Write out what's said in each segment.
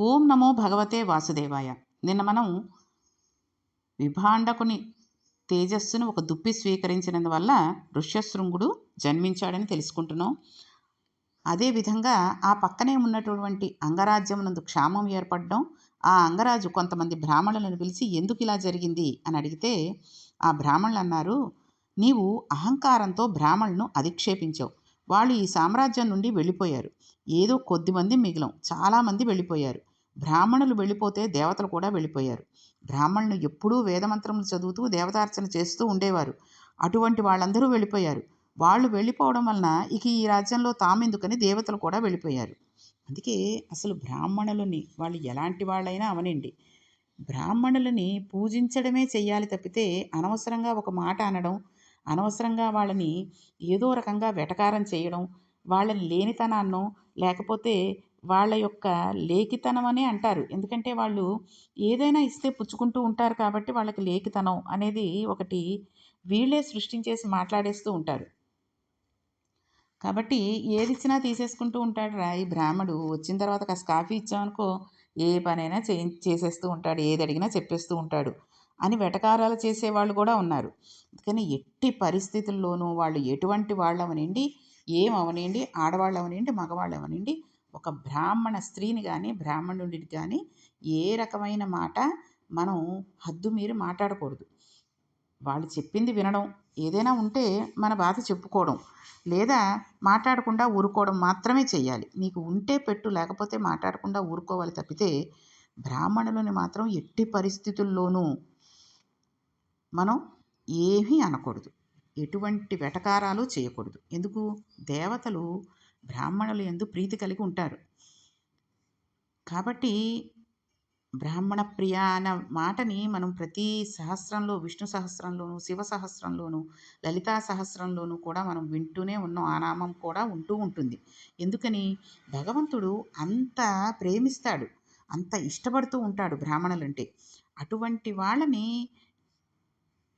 ఓం నమో భగవతే వాసుదేవాయ. నిన్న మనం విభాండకుని తేజస్సును ఒక దుప్పి స్వీకరించినందువల్ల ఋష్యశృంగుడు జన్మించాడని తెలుసుకుంటున్నాం. అదేవిధంగా ఆ పక్కనే ఉన్నటువంటి అంగరాజ్యమునందు క్షామం ఏర్పడడం ఆ అంగరాజు కొంతమంది బ్రాహ్మణులను పిలిచి ఎందుకు ఇలా జరిగింది? అని అడిగితే ఆ బ్రాహ్మణులు అన్నారు నీవు అహంకారంతో బ్రాహ్మణులను అధిక్షేపించావు. వాళ్ళు ఈ సామ్రాజ్యం నుండి వెళ్ళిపోయారు. ఏదో కొద్దిమంది మిగిలం. చాలామంది వెళ్ళిపోయారు. బ్రాహ్మణులు వెళ్ళిపోతే దేవతలు కూడా వెళ్ళిపోయారు. బ్రాహ్మణులు ఎప్పుడూ వేదమంత్రములు చదువుతూ దేవతార్చన చేస్తూ ఉండేవారు. అటువంటి వాళ్ళందరూ వెళ్ళిపోయారు. వాళ్ళు వెళ్ళిపోవడం వలన ఇక ఈ రాజ్యంలో తామెందుకని దేవతలు కూడా వెళ్ళిపోయారు. అందుకే అసలు బ్రాహ్మణులని వాళ్ళు ఎలాంటి వాళ్ళైనా అవనండి. బ్రాహ్మణులని పూజించడమే చెయ్యాలి తప్పితే అనవసరంగా ఒక మాట అనడం అనవసరంగా వాళ్ళని ఏదో రకంగా వెటకారం చేయడం వాళ్ళని లేనితనాన్నో లేకపోతే వాళ్ళ యొక్క లేఖితనం అనే అంటారు. ఎందుకంటే వాళ్ళు ఏదైనా ఇస్తే పుచ్చుకుంటూ ఉంటారు కాబట్టి వాళ్ళకి లేఖితనం అనేది ఒకటి వీళ్ళే సృష్టించేసి మాట్లాడేస్తూ ఉంటారు. కాబట్టి ఏది ఇచ్చినా తీసేసుకుంటూ ఉంటాడు రా ఈ బ్రాహ్మడు. వచ్చిన తర్వాత కాస్త కాఫీ ఇచ్చామనుకో ఏ పనైనా చే చేసేస్తూ ఉంటాడు. ఏది అడిగినా చెప్పేస్తూ ఉంటాడు అని వెటకారాలు చేసేవాళ్ళు కూడా ఉన్నారు. కానీ ఎట్టి పరిస్థితుల్లోనూ వాళ్ళు ఎటువంటి వాళ్ళు అవనండి ఏం అవనండి ఆడవాళ్ళు అవనండి మగవాళ్ళు అవనండి ఒక బ్రాహ్మణ స్త్రీని కానీ బ్రాహ్మణుడిని కానీ ఏ రకమైన మాట మనం హద్దు మీరు మాట్లాడకూడదు. వాళ్ళు చెప్పింది వినడం ఏదైనా ఉంటే మన బాధ చెప్పుకోవడం లేదా మాట్లాడకుండా ఊరుకోవడం మాత్రమే చేయాలి నీకు ఉంటే పెట్టు లేకపోతే మాట్లాడకుండా ఊరుకోవాలి తప్పితే బ్రాహ్మణులని మాత్రం ఎట్టి పరిస్థితుల్లోనూ మనం ఏమీ అనకూడదు. ఎటువంటి వెటకారాలు చేయకూడదు. ఎందుకు? దేవతలు బ్రాహ్మణులు ఎందు ప్రీతి కలిగి ఉంటారు. కాబట్టి బ్రాహ్మణ ప్రియ అన్న మాటని మనం ప్రతి సహస్రంలో విష్ణు సహస్రంలోను శివ సహస్రంలోను లలితా సహస్రంలోను కూడా మనం వింటూనే ఉన్నాం. ఆ నామం కూడా ఉంటూ ఉంటుంది. ఎందుకని? భగవంతుడు అంత ప్రేమిస్తాడు. అంత ఇష్టపడుతూ ఉంటాడు బ్రాహ్మణులంటే. అటువంటి వాళ్ళని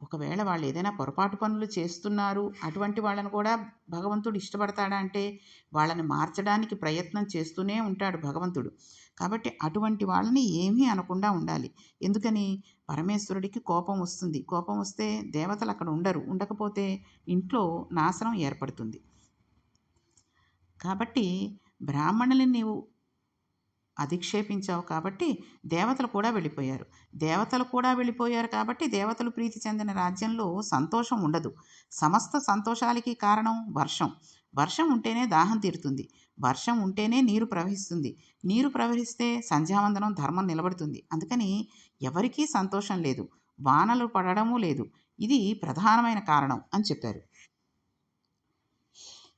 ఒకవేళ వాళ్ళు ఏదైనా పొరపాటు పనులు చేస్తున్నారు అటువంటి వాళ్ళను కూడా భగవంతుడు ఇష్టపడతాడా అంటే వాళ్ళని మార్చడానికి ప్రయత్నం చేస్తూనే ఉంటాడు భగవంతుడు. కాబట్టి అటువంటి వాళ్ళని ఏమీ అనకుండా ఉండాలి. ఎందుకని? పరమేశ్వరుడికి కోపం వస్తుంది. కోపం వస్తే దేవతలు అక్కడ ఉండరు. ఉండకపోతే ఇంట్లో నాశనం ఏర్పడుతుంది. కాబట్టి బ్రాహ్మణులని నీవు అధిక్షేపించావు కాబట్టి దేవతలు కూడా వెళ్ళిపోయారు. దేవతలు కూడా వెళ్ళిపోయారు కాబట్టి దేవతలు ప్రీతి చెందిన రాజ్యంలో సంతోషం ఉండదు. సమస్త సంతోషాలకి కారణం వర్షం. వర్షం ఉంటేనే దాహం తీరుతుంది. వర్షం ఉంటేనే నీరు ప్రవహిస్తుంది. నీరు ప్రవహిస్తే సంధ్యావందనం ధర్మం నిలబడుతుంది. అందుకని ఎవరికీ సంతోషం లేదు. వానలు పడడము లేదు. ఇది ప్రధానమైన కారణం అని చెప్పారు.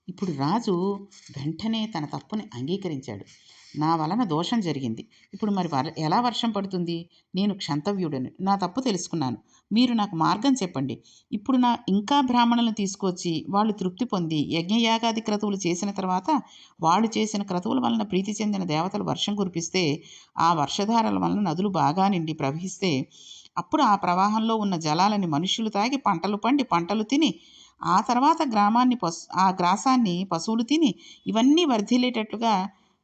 ఇప్పుడు రాజు వెంటనే తన తప్పుని అంగీకరించాడు. నా వలన దోషం జరిగింది. ఇప్పుడు మరి ఎలా వర్షం పడుతుంది? నేను క్షంతవ్యుడని నా తప్పు తెలుసుకున్నాను. మీరు నాకు మార్గం చెప్పండి. ఇప్పుడు నా ఇంకా బ్రాహ్మణులను తీసుకొచ్చి వాళ్ళు తృప్తి పొంది యజ్ఞయాగాది క్రతువులు చేసిన తర్వాత వాళ్ళు చేసిన క్రతువుల వలన ప్రీతి చెందిన దేవతలు వర్షం కురిపిస్తే ఆ వర్షధారల వలన నదులు బాగా నిండి ప్రవహిస్తే అప్పుడు ఆ ప్రవాహంలో ఉన్న జలాలని మనుషులు తాగి పంటలు పండి పంటలు తిని ఆ తర్వాత గ్రామాన్ని పశు ఆ గ్రాసాన్ని పశువులు తిని ఇవన్నీ వర్ధిల్లేటట్లుగా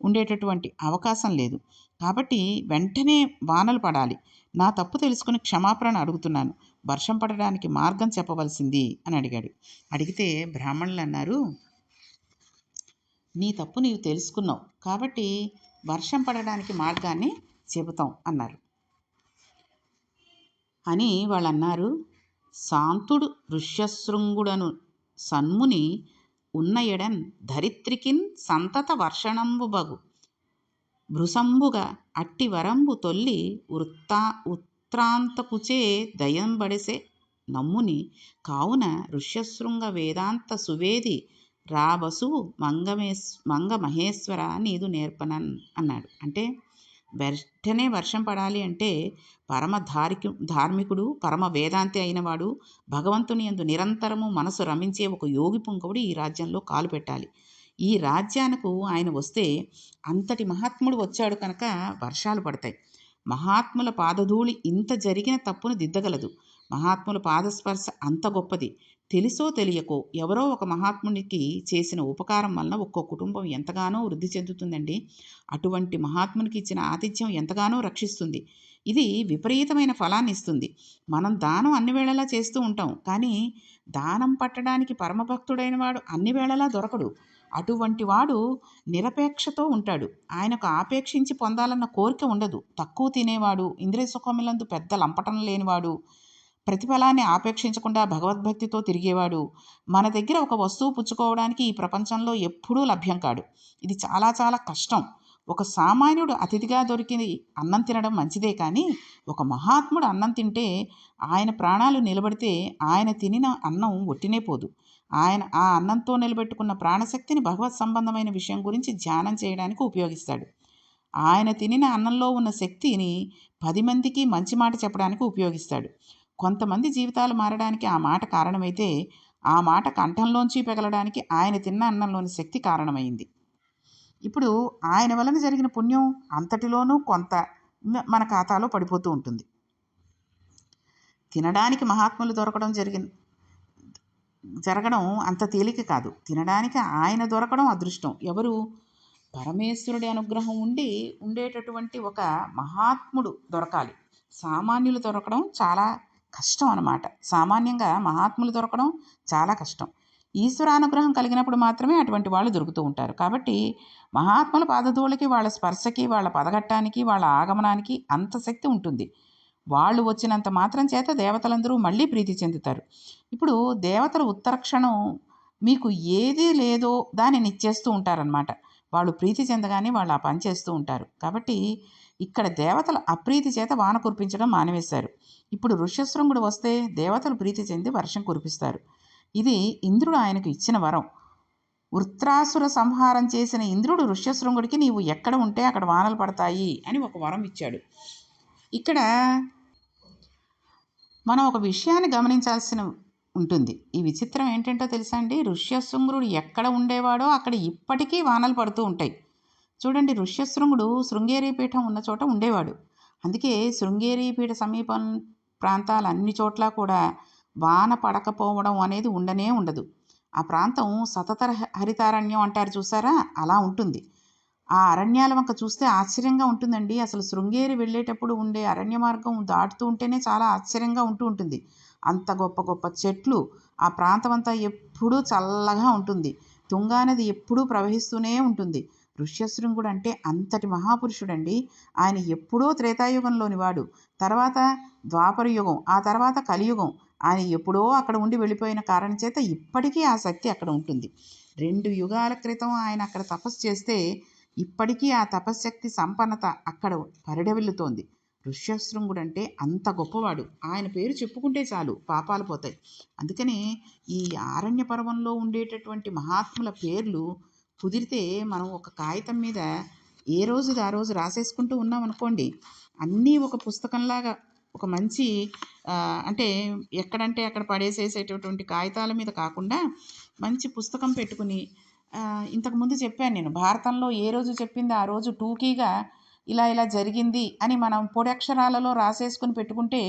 ఉండేటటువంటి అవకాశం లేదు. కాబట్టి వెంటనే వానలు పడాలి. నా తప్పు తెలుసుకుని క్షమాపణ అడుగుతున్నాను. వర్షం పడడానికి మార్గం చెప్పవలసింది అని అడిగాడు. అడిగితే బ్రాహ్మణులు అన్నారు నీ తప్పు నీవు తెలుసుకున్నావు. కాబట్టి వర్షం పడడానికి మార్గాన్ని చెబుతాం అన్నారు. అని వాళ్ళు అన్నారు శాంతుడు ఋష్యశృంగుడను సన్ముని ఉన్న ఎడన్ ధరిత్రికిన్ సంతత వర్షణంబు బగు. భృసంబుగా అట్టి వరంబు తొల్లి వృత్తా ఉత్రాంతపుచే దయంబడిసే నమ్ముని కావున ఋష్యశృంగ వేదాంత సువేది రాబసువు మంగమేశ్ మంగమహేశ్వర నీదు నేర్పనన్ అన్నాడు. అంటే వెంటనే వర్షం పడాలి అంటే పరమ ధారికి ధార్మికుడు పరమ వేదాంతి అయినవాడు భగవంతుని ఎందు నిరంతరము మనసు రమించే ఒక యోగి పుంగవుడు ఈ రాజ్యంలో కాలు పెట్టాలి. ఈ రాజ్యానికి ఆయన వస్తే అంతటి మహాత్ముడు వచ్చాడు కనుక వర్షాలు పడతాయి. మహాత్ముల పాదధూళి ఇంత జరిగిన తప్పును దిద్దగలదు. మహాత్ముల పాదస్పర్శ అంత గొప్పది. తెలుసో తెలియకో ఎవరో ఒక మహాత్మునికి చేసిన ఉపకారం వలన ఒక్కో కుటుంబం ఎంతగానో వృద్ధి చెందుతుందండి. అటువంటి మహాత్మునికి ఇచ్చిన ఆతిథ్యం ఎంతగానో రక్షిస్తుంది. ఇది విపరీతమైన ఫలాన్ని ఇస్తుంది. మనం దానం అన్ని వేళలా చేస్తూ ఉంటాం. కానీ దానం పట్టడానికి పరమభక్తుడైన వాడు అన్ని వేళలా దొరకడు. అటువంటి వాడు నిరపేక్షతో ఉంటాడు. ఆయనకు ఆపేక్షించి పొందాలన్న కోరిక ఉండదు. తక్కువ తినేవాడు ఇంద్రియ సుఖములందు పెద్ద లంపటం లేనివాడు ప్రతిఫలాన్ని ఆపేక్షించకుండా భగవద్భక్తితో తిరిగేవాడు. మన దగ్గర ఒక వస్తువు పుచ్చుకోవడానికి ఈ ప్రపంచంలో ఎప్పుడూ లభ్యం కాడు. ఇది చాలా చాలా కష్టం. ఒక సామాన్యుడు అతిథిగా దొరికి అన్నం తినడం మంచిదే కానీ ఒక మహాత్ముడు అన్నం తింటే ఆయన ప్రాణాలు నిలబడితే ఆయన తినిన అన్నం ఒట్టినే పోదు. ఆయన ఆ అన్నంతో నిలబెట్టుకున్న ప్రాణశక్తిని భగవత్ సంబంధమైన విషయం గురించి ధ్యానం చేయడానికి ఉపయోగిస్తాడు. ఆయన తినిన అన్నంలో ఉన్న శక్తిని పది మందికి మంచి మాట చెప్పడానికి ఉపయోగిస్తాడు. కొంతమంది జీవితాలు మారడానికి ఆ మాట కారణమైతే ఆ మాట కంఠంలోంచి పెగలడానికి ఆయన తిన్న అన్నంలోని శక్తి కారణమైంది. ఇప్పుడు ఆయన వలన జరిగిన పుణ్యం అంతటిలోనూ కొంత మన ఖాతాలో పడిపోతూ ఉంటుంది. తినడానికి మహాత్ములు దొరకడం జరిగింది జరగడం అంత తేలిక కాదు. తినడానికి ఆయన దొరకడం అదృష్టం. ఎవరు? పరమేశ్వరుడి అనుగ్రహం ఉండి ఉండేటటువంటి ఒక మహాత్ముడు దొరకాలి. సామాన్యులు దొరకడం చాలా కష్టం అన్నమాట సామాన్యంగా మహాత్ములు దొరకడం చాలా కష్టం. ఈశ్వరానుగ్రహం కలిగినప్పుడు మాత్రమే అటువంటి వాళ్ళు దొరుకుతూ ఉంటారు. కాబట్టి మహాత్ముల పాదధూళికి వాళ్ళ స్పర్శకి వాళ్ళ పదగట్టానికి వాళ్ళ ఆగమనానికి అంత శక్తి ఉంటుంది. వాళ్ళు వచ్చినంత మాత్రం చేత దేవతలందరూ మళ్ళీ ప్రీతి చెందుతారు. ఇప్పుడు దేవతల ఉత్తరక్షణం మీకు ఏది లేదో దానిని ఇచ్చేస్తూ ఉంటారనమాట వాళ్ళు ప్రీతి చెందగానే వాళ్ళు ఆ పని చేస్తూ ఉంటారు. కాబట్టి ఇక్కడ దేవతలు అప్రీతి చేత వాన కురిపించడం మానివేశారు. ఇప్పుడు ఋష్యశృంగుడు వస్తే దేవతలు ప్రీతి చెంది వర్షం కురిపిస్తారు. ఇది ఇంద్రుడు ఆయనకు ఇచ్చిన వరం. వృత్రాసుర సంహారం చేసిన ఇంద్రుడు ఋష్యశృంగుడికి నీవు ఎక్కడ ఉంటే అక్కడ వానలు పడతాయి అని ఒక వరం ఇచ్చాడు. ఇక్కడ మనం ఒక విషయాన్ని గమనించాల్సిన ఉంటుంది. ఈ విచిత్రం ఏంటంటో తెలుసా అండి? ఋష్యశృంగుడు ఎక్కడ ఉండేవాడో అక్కడ ఇప్పటికీ వానలు పడుతూ ఉంటాయి. చూడండి ఋష్యశృంగుడు శృంగేరి పీఠం ఉన్న చోట ఉండేవాడు. అందుకే శృంగేరి పీఠ సమీపం ప్రాంతాలు అన్ని చోట్ల కూడా వాన పడకపోవడం అనేది ఉండనే ఉండదు. ఆ ప్రాంతం సతతర హరితారణ్యం అంటారు చూసారా? అలా ఉంటుంది. ఆ అరణ్యాల వంక చూస్తే ఆశ్చర్యంగా ఉంటుందండి. అసలు శృంగేరి వెళ్ళేటప్పుడు ఉండే అరణ్య మార్గం దాటుతూ ఉంటేనే చాలా ఆశ్చర్యంగా ఉంటూ ఉంటుంది. అంత గొప్ప గొప్ప చెట్లు ఆ ప్రాంతం అంతా ఎప్పుడూ చల్లగా ఉంటుంది. తుంగా నది ఎప్పుడూ ప్రవహిస్తూనే ఉంటుంది. ఋష్యశృంగుడు అంటే అంతటి మహాపురుషుడండి. ఆయన ఎప్పుడో త్రేతాయుగంలోని వాడు. తర్వాత ద్వాపర యుగం ఆ తర్వాత కలియుగం. ఆయన ఎప్పుడో అక్కడ ఉండి వెళ్ళిపోయిన కారణం చేత ఇప్పటికీ ఆ శక్తి అక్కడ ఉంటుంది. రెండు యుగాల క్రితం ఆయన అక్కడ తపస్సు చేస్తే ఇప్పటికీ ఆ తపశ్శక్తి సంపన్నత అక్కడ పరిడవిల్లుతోంది. ఋష్యశృంగుడు అంటే అంత గొప్పవాడు. ఆయన పేరు చెప్పుకుంటే చాలు పాపాలు పోతాయి. అందుకనే ఈ ఆరణ్య పర్వంలో ఉండేటటువంటి మహాత్ముల పేర్లు కుదిరితే మనం ఒక కాగితం మీద ఏ రోజుది ఆ రోజు రాసేసుకుంటూ ఉన్నాం అనుకోండి అన్నీ ఒక పుస్తకంలాగా ఒక మంచి అంటే ఎక్కడంటే అక్కడ పడేసేసేటటువంటి కాగితాల మీద కాకుండా మంచి పుస్తకం పెట్టుకుని ఇంతకుముందు చెప్పాను నేను భారతంలో ఏ రోజు చెప్పింది ఆ రోజు టూకీగా ఇలా ఇలా జరిగింది అని మనం పొడి అక్షరాలలో రాసేసుకుని పెట్టుకుంటే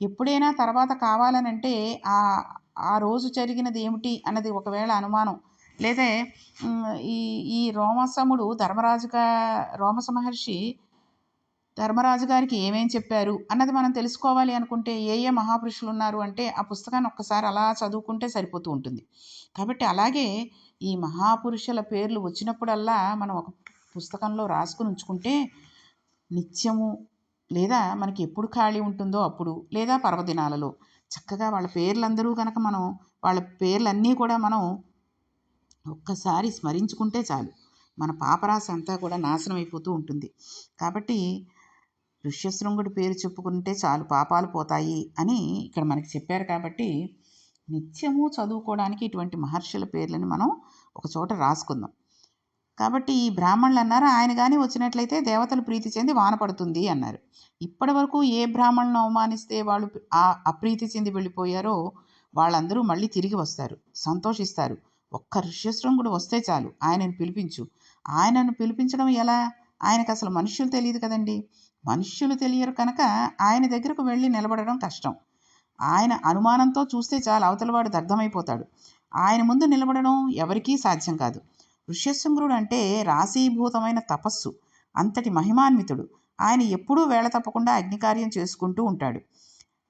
ఎప్పుడైనా తర్వాత కావాలనంటే ఆ ఆ రోజు జరిగినది ఏమిటి అన్నది ఒకవేళ అనుమానం లేదా ఈ ఈ రోమసముడు ధర్మరాజుగా రోమస మహర్షి ధర్మరాజు గారికి ఏమేం చెప్పారు అన్నది మనం తెలుసుకోవాలి అనుకుంటే ఏ ఏ మహాపురుషులు ఉన్నారు అంటే ఆ పుస్తకాన్ని ఒక్కసారి అలా చదువుకుంటే సరిపోతూ ఉంటుంది. కాబట్టి అలాగే ఈ మహాపురుషుల పేర్లు వచ్చినప్పుడల్లా మనం ఒక పుస్తకంలో రాసుకుని ఉంచుకుంటే నిత్యము లేదా మనకి ఎప్పుడు ఖాళీ ఉంటుందో అప్పుడు లేదా పర్వదినాలలో చక్కగా వాళ్ళ పేర్లందరూ కనుక మనం వాళ్ళ పేర్లన్నీ కూడా మనం ఒక్కసారి స్మరించుకుంటే చాలు. మన పాపరాశి అంతా కూడా నాశనం అయిపోతూ ఉంటుంది. కాబట్టి ఋష్యశృంగుడి పేరు చెప్పుకుంటే చాలు పాపాలు పోతాయి అని ఇక్కడ మనకి చెప్పారు కాబట్టి నిత్యము చదువుకోవడానికి ఇటువంటి మహర్షుల పేర్లను మనం ఒక చోట రాసుకుందాం. కాబట్టి ఈ బ్రాహ్మణులు అన్నారు ఆయన కానీ వచ్చినట్లయితే దేవతలు ప్రీతి చెంది వాన పడుతుంది అన్నారు. ఇప్పటి వరకు ఏ బ్రాహ్మణులను అవమానిస్తే వాళ్ళు ఆ అప్రీతి చెంది వెళ్ళిపోయారో వాళ్ళందరూ మళ్ళీ తిరిగి వస్తారు సంతోషిస్తారు. ఒక్క ఋష్యశృంగుడు వస్తే చాలు. ఆయనను పిలిపించు. ఆయనను పిలిపించడం ఎలా? ఆయనకు అసలు మనుష్యులు తెలియదు కదండి. మనుష్యులు తెలియరు కనుక ఆయన దగ్గరకు వెళ్ళి నిలబడడం కష్టం. ఆయన అనుమానంతో చూస్తే చాలు అవతలవాడు దగ్ధమైపోతాడు. ఆయన ముందు నిలబడడం ఎవరికీ సాధ్యం కాదు. ఋష్యశృంగుడు అంటే రాశీభూతమైన తపస్సు అంతటి మహిమాన్వితుడు. ఆయన ఎప్పుడూ వేళ తప్పకుండా అగ్నికార్యం చేసుకుంటూ ఉంటాడు.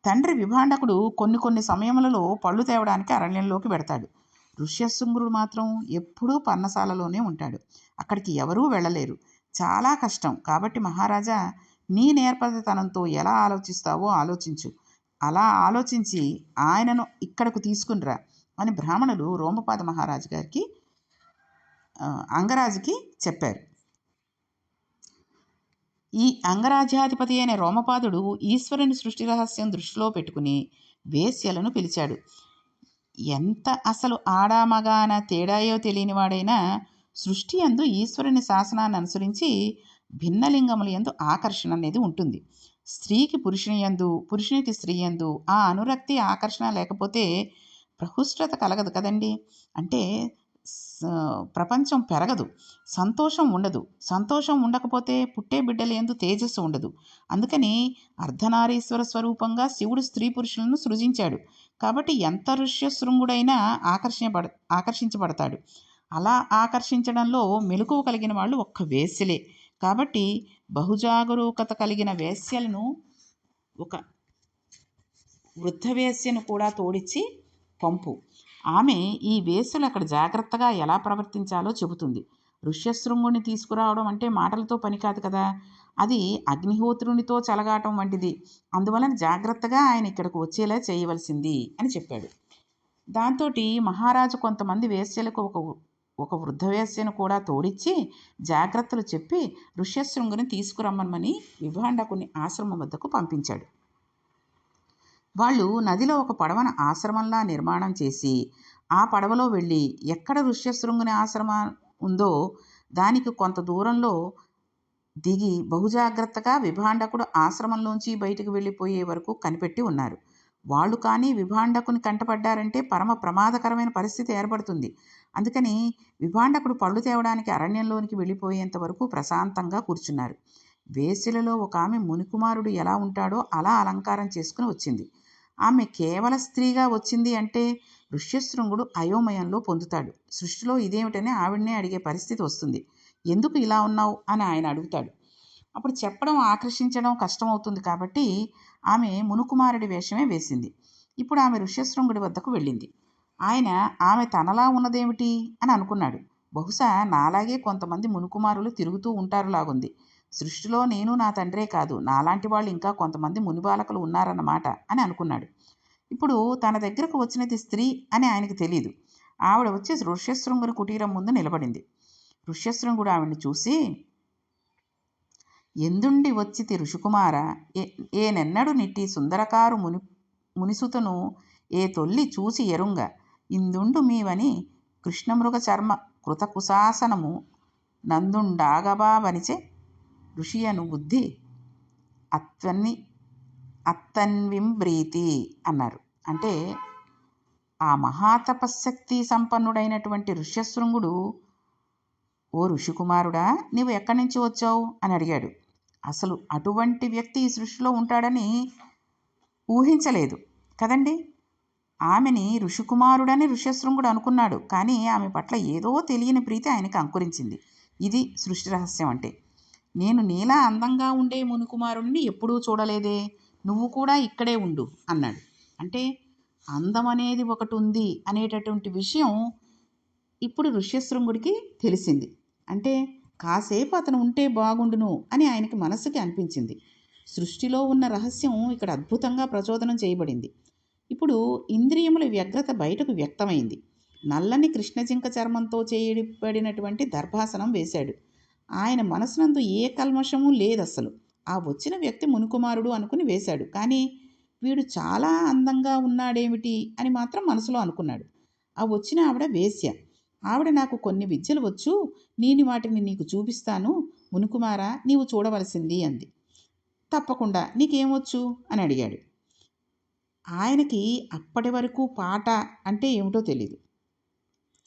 తండ్రి విభాండకుడు కొన్ని కొన్ని సమయములలో పళ్ళు తేవడానికి అరణ్యంలోకి పెడతాడు. ఋష్యశృంగుడు మాత్రం ఎప్పుడూ పర్ణశాలలోనే ఉంటాడు. అక్కడికి ఎవరూ వెళ్ళలేరు. చాలా కష్టం. కాబట్టి మహారాజా నీ నేర్పరితనంతో ఎలా ఆలోచిస్తావో ఆలోచించు. అలా ఆలోచించి ఆయనను ఇక్కడకు తీసుకునిరా అని బ్రాహ్మణులు రోమపాద మహారాజు గారికి అంగరాజుకి చెప్పారు. ఈ అంగరాజ్యాధిపతి అయిన రోమపాదుడు ఈశ్వరుని సృష్టి రహస్యం దృష్టిలో పెట్టుకుని వేశ్యలను పిలిచాడు. ఎంత అసలు ఆడ మగాన తేడాయో తేడాయో తెలియనివాడైనా సృష్టి అందు ఈశ్వరుని శాసనాన్ని అనుసరించి భిన్నలింగముల యందు ఆకర్షణ అనేది ఉంటుంది. స్త్రీకి పురుషుని యందు పురుషునికి స్త్రీ యందు ఆ అనురక్తి ఆకర్షణ లేకపోతే ప్రహుష్టత కలగదు కదండి. అంటే ప్రపంచం పెరగదు. సంతోషం ఉండదు. సంతోషం ఉండకపోతే పుట్టే బిడ్డల ఎందు తేజస్సు ఉండదు. అందుకని అర్ధనారీశ్వర స్వరూపంగా శివుడు స్త్రీ పురుషులను సృజించాడు. కాబట్టి ఎంత ఋష్యశృంగుడైనా ఆకర్షించబడ ఆకర్షించబడతాడు. అలా ఆకర్షించడంలో మెలకువ కలిగిన వాళ్ళు ఒక్క వేశ్యలే. కాబట్టి బహుజాగరూకత కలిగిన వేశ్యలను ఒక వృద్ధ వేశ్యను కూడా తోడిచ్చి పంపు. ఆమె ఈ వేసులు అక్కడ జాగ్రత్తగా ఎలా ప్రవర్తించాలో చెబుతుంది. ఋష్యశృంగుని తీసుకురావడం అంటే మాటలతో పని కాదు కదా. అది అగ్నిహోత్రునితో చలగాటం వంటిది. అందువలన జాగ్రత్తగా ఆయన ఇక్కడికి వచ్చేలా చేయవలసింది అని చెప్పాడు. దాంతో మహారాజు కొంతమంది వేశ్యలకు ఒక ఒక వృద్ధ వేశ్యను కూడా తోడిచ్చి జాగ్రత్తలు చెప్పి ఋష్యశృంగుని తీసుకురమ్మని విభాండకుని ఆశ్రమం వద్దకు పంపించాడు. వాళ్ళు నదిలో ఒక పడవను ఆశ్రమంలా నిర్మాణం చేసి ఆ పడవలో వెళ్ళి ఎక్కడ ఋష్యశృంగుని ఆశ్రమం ఉందో దానికి కొంత దూరంలో దిగి బహుజాగ్రత్తగా విభాండకుడు ఆశ్రమంలోంచి బయటికి వెళ్ళిపోయే వరకు కనిపెట్టి ఉన్నారు. వాళ్ళు కానీ విభాండకుని కంటపడ్డారంటే పరమ ప్రమాదకరమైన పరిస్థితి ఏర్పడుతుంది. అందుకని విభాండకుడు పళ్ళు తేవడానికి అరణ్యంలోనికి వెళ్ళిపోయేంత వరకు ప్రశాంతంగా కూర్చున్నారు. వేసిలలో ఒక ఆమె మునికుమారుడు ఎలా ఉంటాడో అలా అలంకారం చేసుకుని వచ్చింది. ఆమె కేవల స్త్రీగా వచ్చింది అంటే ఋష్యశృంగుడు అయోమయంలో పొందుతాడు. సృష్టిలో ఇదేమిటని ఆవిడనే అడిగే పరిస్థితి వస్తుంది. ఎందుకు ఇలా ఉన్నావు? అని ఆయన అడుగుతాడు. అప్పుడు చెప్పడం ఆకర్షించడం కష్టమవుతుంది కాబట్టి ఆమె మునుకుమారుడి వేషమే వేసింది. ఇప్పుడు ఆమె ఋష్యశృంగుడి వద్దకు వెళ్ళింది. ఆయన ఆమె తనలా ఉన్నదేమిటి? అని అనుకున్నాడు. బహుశా నాలాగే కొంతమంది మునుకుమారులు తిరుగుతూ ఉంటారు లాగుంది సృష్టిలో నేను నా తండ్రే కాదు నాలాంటి వాళ్ళు ఇంకా కొంతమంది మునిబాలకులు ఉన్నారన్నమాట అని అనుకున్నాడు. ఇప్పుడు తన దగ్గరకు వచ్చినది స్త్రీ అని ఆయనకు తెలియదు ఆవిడ వచ్చి ఋష్యశృంగుని కుటీరం ముందు నిలబడింది. ఋష్యశృంగుడు ఆవిడ్ని చూసి ఎందుండి వచ్చితి ఋషికుమార? ఏ ఏనెన్నడు నిట్టి సుందరకారు ముని మునిసుతను ఏ తొల్లి చూసి ఎరుంగ. ఇందుండు మీవని కృష్ణమృగ చర్మ కృతకుశాసనము నందుండాగబావనిచే ఋషియను బుద్ధి అత్వన్ని అత్తన్వింబ్రీతి అన్నారు. అంటే ఆ మహాతపశక్తి సంపన్నుడైనటువంటి ఋష్యశృంగుడు ఓ ఋషికుమారుడా నీవు ఎక్కడి నుంచి వచ్చావు? అని అడిగాడు. అసలు అటువంటి వ్యక్తి ఈ సృష్టిలో ఉంటాడని ఊహించలేదు. కదండి? ఆమెని ఋషికుమారుడని ఋష్యశృంగుడు అనుకున్నాడు. కానీ ఆమె పట్ల ఏదో తెలియని ప్రీతి ఆయనకి అంకురించింది. ఇది సృష్టి రహస్యం అంటే. నేను నీలా అందంగా ఉండే మునుకుమారుడిని ఎప్పుడూ చూడలేదే. నువ్వు కూడా ఇక్కడే ఉండు అన్నాడు. అంటే అందం అనేది ఒకటి ఉంది అనేటటువంటి విషయం ఇప్పుడు ఋష్యశృంగుడికి తెలిసింది. అంటే కాసేపు అతను ఉంటే బాగుండును అని ఆయనకి మనసుకి అనిపించింది. సృష్టిలో ఉన్న రహస్యం ఇక్కడ అద్భుతంగా ప్రచోదనం చేయబడింది. ఇప్పుడు ఇంద్రియముల వ్యగ్రత బయటకు వ్యక్తమైంది. నల్లని కృష్ణజింక చర్మంతో చేయబడినటువంటి దర్భాసనం వేశాడు. ఆయన మనసునందు ఏ కల్మషము లేదు అసలు ఆ వచ్చిన వ్యక్తి మునుకుమారుడు అనుకుని వేశాడు. కానీ వీడు చాలా అందంగా ఉన్నాడేమిటి అని మాత్రం మనసులో అనుకున్నాడు. ఆ వచ్చిన ఆవిడ వేశ్య. ఆవిడ నాకు కొన్ని విద్యలు వచ్చు. నేను వాటిని నీకు చూపిస్తాను. మునుకుమారా నీవు చూడవలసింది అంది. తప్పకుండా. నీకేమొచ్చు అని అడిగాడు. ఆయనకి అప్పటి వరకు పాట అంటే ఏమిటో తెలియదు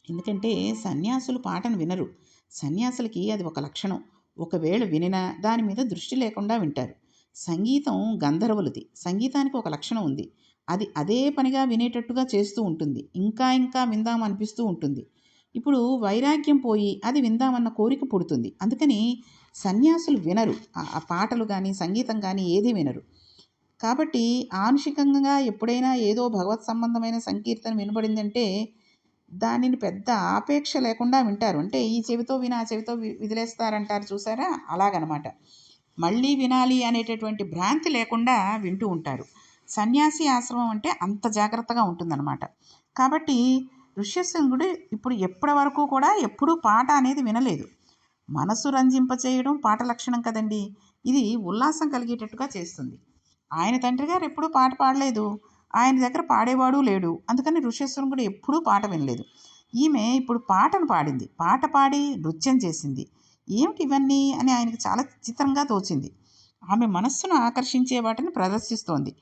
ఎందుకంటే సన్యాసులు పాటను వినరు. సన్యాసులకి అది ఒక లక్షణం. ఒకవేళ వినినా దాని మీద దృష్టి లేకుండా వింటారు. సంగీతం గంధర్వులది. సంగీతానికి ఒక లక్షణం ఉంది. అది అదే పనిగా వినేటట్టుగా చేస్తూ ఉంటుంది. ఇంకా ఇంకా విందాం అనిపిస్తూ ఉంటుంది. ఇప్పుడు వైరాగ్యం పోయి అది విందామన్న కోరిక పుడుతుంది. అందుకని సన్యాసులు వినరు. ఆ- ఆ పాటలు కానీ సంగీతం కానీ ఏది వినరు. కాబట్టి ఆంశికంగా ఎప్పుడైనా ఏదో భగవత్ సంబంధమైన సంకీర్తన వినబడిందంటే దానిని పెద్ద ఆపేక్ష లేకుండా వింటారు. అంటే ఈ చెవితో విని ఆ చెవితో వదిలేస్తారంటారు విదిలేస్తారంటారు చూసారా? అలాగనమాట. మళ్ళీ వినాలి అనేటటువంటి భ్రాంతి లేకుండా వింటూ ఉంటారు. సన్యాసి ఆశ్రమం అంటే అంత జాగ్రత్తగా ఉంటుందన్నమాట కాబట్టి ఋష్యశృంగుడు ఇప్పుడు ఎప్పటి వరకు కూడా ఎప్పుడూ పాట అనేది వినలేదు. మనసు రంజింపచేయడం పాట లక్షణం కదండి. ఇది ఉల్లాసం కలిగేటట్టుగా చేస్తుంది. ఆయన తండ్రి గారు ఎప్పుడూ పాట పాడలేదు. ఆయన దగ్గర పాడేవాడు లేడు. అందుకని ఋషేశ్వరం కూడా ఎప్పుడూ పాట వినలేదు. ఈమె ఇప్పుడు పాటను పాడింది. పాట పాడి నృత్యం చేసింది. ఏమిటి ఇవన్నీ అని ఆయనకి చాలా చిత్రంగా తోచింది. ఆమె మనస్సును ఆకర్షించే వాటిని ప్రదర్శిస్తోంది.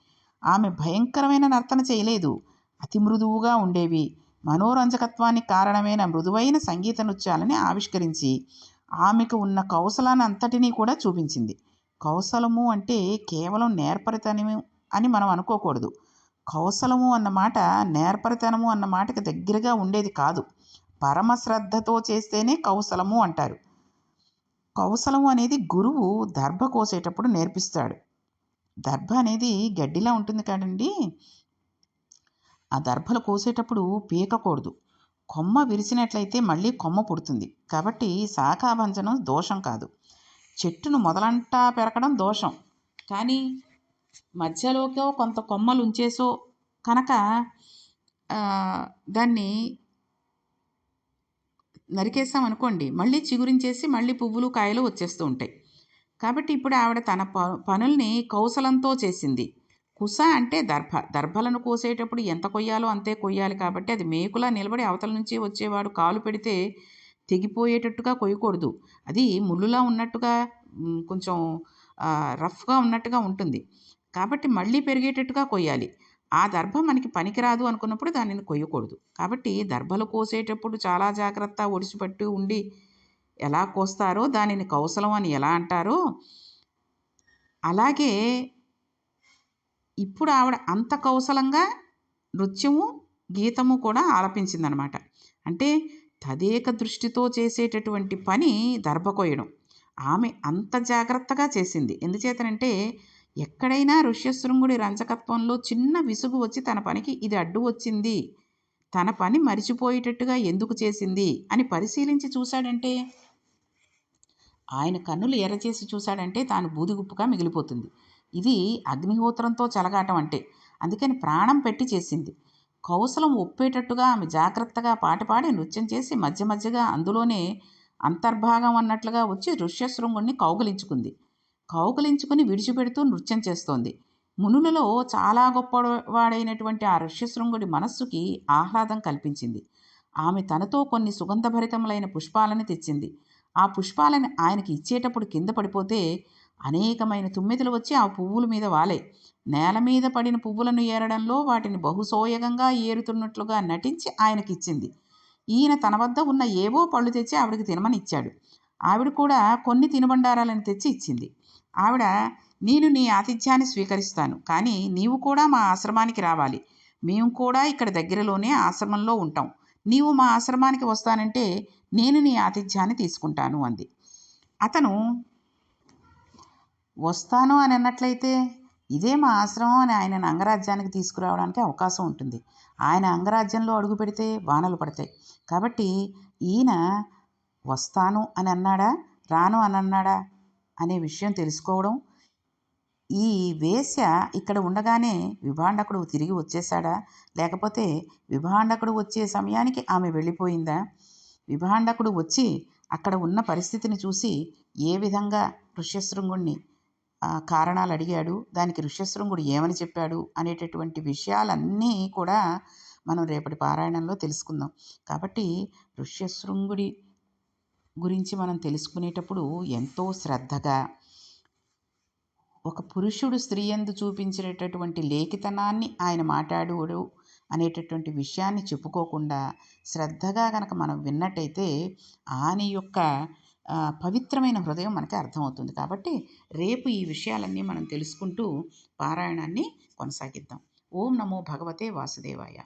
ఆమె భయంకరమైన నర్తన చేయలేదు. అతి మృదువుగా ఉండేవి. మనోరంజకత్వానికి కారణమైన మృదువైన సంగీత నృత్యాలని ఆవిష్కరించి ఆమెకు ఉన్న కౌశలాన్ని అంతటినీ కూడా చూపించింది. కౌశలము అంటే కేవలం నేర్పరితనము అని మనం అనుకోకూడదు. కౌశలము అన్నమాట నేర్పరితనము అన్న మాటకి దగ్గరగా ఉండేది కాదు. పరమ శ్రద్ధతో చేస్తేనే కౌశలము అంటారు. కౌశలము అనేది గురువు దర్భ కోసేటప్పుడు నేర్పిస్తాడు. దర్భ అనేది గడ్డిలా ఉంటుంది కాదండి. ఆ దర్భలు కోసేటప్పుడు పీకకూడదు. కొమ్మ విరిచినట్లయితే మళ్ళీ కొమ్మ పుడుతుంది. కాబట్టి శాఖాభంజనం దోషం కాదు. చెట్టును మొదలంటా పెరగడం దోషం. కానీ మధ్యలోకో కొంత కొమ్మలు ఉంచేసో కనుక దాన్ని నరికేసాం అనుకోండి మళ్ళీ చిగురించేసి మళ్ళీ పువ్వులు కాయలు వచ్చేస్తూ ఉంటాయి. కాబట్టి ఇప్పుడు ఆవిడ తన ప పనుల్ని కౌశలంతో చేసింది. కుస అంటే దర్భ. దర్భలను కోసేటప్పుడు ఎంత కొయ్యాలో అంతే కొయ్యాలి కాబట్టి అది మేకులా నిలబడి అవతల నుంచి వచ్చేవాడు కాలు పెడితే తెగిపోయేటట్టుగా కొయ్యకూడదు. అది ముళ్ళులా ఉన్నట్టుగా కొంచెం రఫ్గా ఉన్నట్టుగా ఉంటుంది. కాబట్టి మళ్ళీ పెరిగేటట్టుగా కొయ్యాలి. ఆ దర్భ మనకి పనికిరాదు అనుకున్నప్పుడు దానిని కొయ్యకూడదు. కాబట్టి దర్భలు కోసేటప్పుడు చాలా జాగ్రత్త ఒడిచిపెట్టి ఉండి ఎలా కోస్తారో దానిని కౌశలం అని ఎలా అంటారో అలాగే ఇప్పుడు ఆవిడ అంత కౌశలంగా నృత్యము గీతము కూడా ఆలపించిందనమాట. అంటే తదేక దృష్టితో చేసేటటువంటి పని దర్భ కొయ్యడం. ఆమె అంత జాగ్రత్తగా చేసింది. ఎందుచేతనంటే ఎక్కడైనా ఋష్యశృంగుడి రంజకత్వంలో చిన్న విసుగు వచ్చి తన పనికి ఇది అడ్డు వచ్చింది. తన పని మరిచిపోయేటట్టుగా ఎందుకు చేసింది అని పరిశీలించి చూశాడంటే ఆయన కన్నులు ఎర్రచేసి చూశాడంటే తాను బూదిగుప్పుగా మిగిలిపోతుంది. ఇది అగ్నిహోత్రంతో చెలగాటం అంటే. అందుకని ప్రాణం పెట్టి చేసింది. కౌశలం ఒప్పేటట్టుగా ఆమె జాగ్రత్తగా పాట పాడి నృత్యం చేసి మధ్య మధ్యగా అందులోనే అంతర్భాగం అన్నట్లుగా వచ్చి ఋష్యశృంగుణ్ణి కౌగిలించుకుంది. కౌకలించుకుని విడిచిపెడుతూ నృత్యం చేస్తోంది. మునులలో చాలా గొప్పవాడైనటువంటి ఆ ఋష్యశృంగుడి మనస్సుకి ఆహ్లాదం కల్పించింది. ఆమె తనతో కొన్ని సుగంధభరితములైన పుష్పాలను తెచ్చింది. ఆ పుష్పాలను ఆయనకి ఇచ్చేటప్పుడు కింద పడిపోతే అనేకమైన తుమ్మెదలు వచ్చి ఆ పువ్వుల మీద వాలే. నేల మీద పడిన పువ్వులను ఏరడంలో వాటిని బహుసోయగంగా ఏరుతున్నట్లుగా నటించి ఆయనకిచ్చింది. ఈయన తన వద్ద ఉన్న ఏవో పళ్ళు తెచ్చి ఆవిడకి తినమని ఇచ్చాడు. ఆవిడ కూడా కొన్ని తినుబండారాలను తెచ్చి ఇచ్చింది. ఆవిడ నేను నీ ఆతిథ్యాన్ని స్వీకరిస్తాను కానీ నీవు కూడా మా ఆశ్రమానికి రావాలి. మేము కూడా ఇక్కడ దగ్గరలోనే ఆశ్రమంలో ఉంటాం. నీవు మా ఆశ్రమానికి వస్తానంటే నేను నీ ఆతిథ్యాన్ని తీసుకుంటాను అంది. అతను వస్తాను అని అన్నట్లయితే ఇదే మా ఆశ్రమం అని ఆయన అంగరాజ్యానికి తీసుకురావడానికి అవకాశం ఉంటుంది. ఆయన అంగరాజ్యంలో అడుగు పెడితే వానలు పడతాయి. కాబట్టి ఈయన వస్తాను అని అన్నాడా? రాను అని అన్నాడా? అనే విషయం తెలుసుకోవడం ఈ వేశ్య ఇక్కడ ఉండగానే విభాండకుడు తిరిగి వచ్చేసాడా లేకపోతే విభాండకుడు వచ్చే సమయానికి ఆమె వెళ్ళిపోయిందా? విభాండకుడు వచ్చి అక్కడ ఉన్న పరిస్థితిని చూసి ఏ విధంగా ఋష్యశృంగుణ్ణి కారణాలు అడిగాడు? దానికి ఋష్యశృంగుడు ఏమని చెప్పాడు? అనేటటువంటి విషయాలన్నీ కూడా మనం రేపటి పారాయణంలో తెలుసుకుందాం. కాబట్టి ఋష్యశృంగుడి గురించి మనం తెలుసుకునేటప్పుడు ఎంతో శ్రద్ధగా ఒక పురుషుడు స్త్రీ యందు చూపించేటటువంటి లేఖితనాన్ని ఆయన మాట్లాడు అనేటటువంటి విషయాన్ని చెప్పుకోకుండా శ్రద్ధగా కనుక మనం విన్నట్టయితే ఆయన యొక్క పవిత్రమైన హృదయం మనకి అర్థమవుతుంది. కాబట్టి రేపు ఈ విషయాలన్నీ మనం తెలుసుకుంటూ పారాయణాన్ని కొనసాగిద్దాం. ఓం నమో భగవతే వాసుదేవాయ.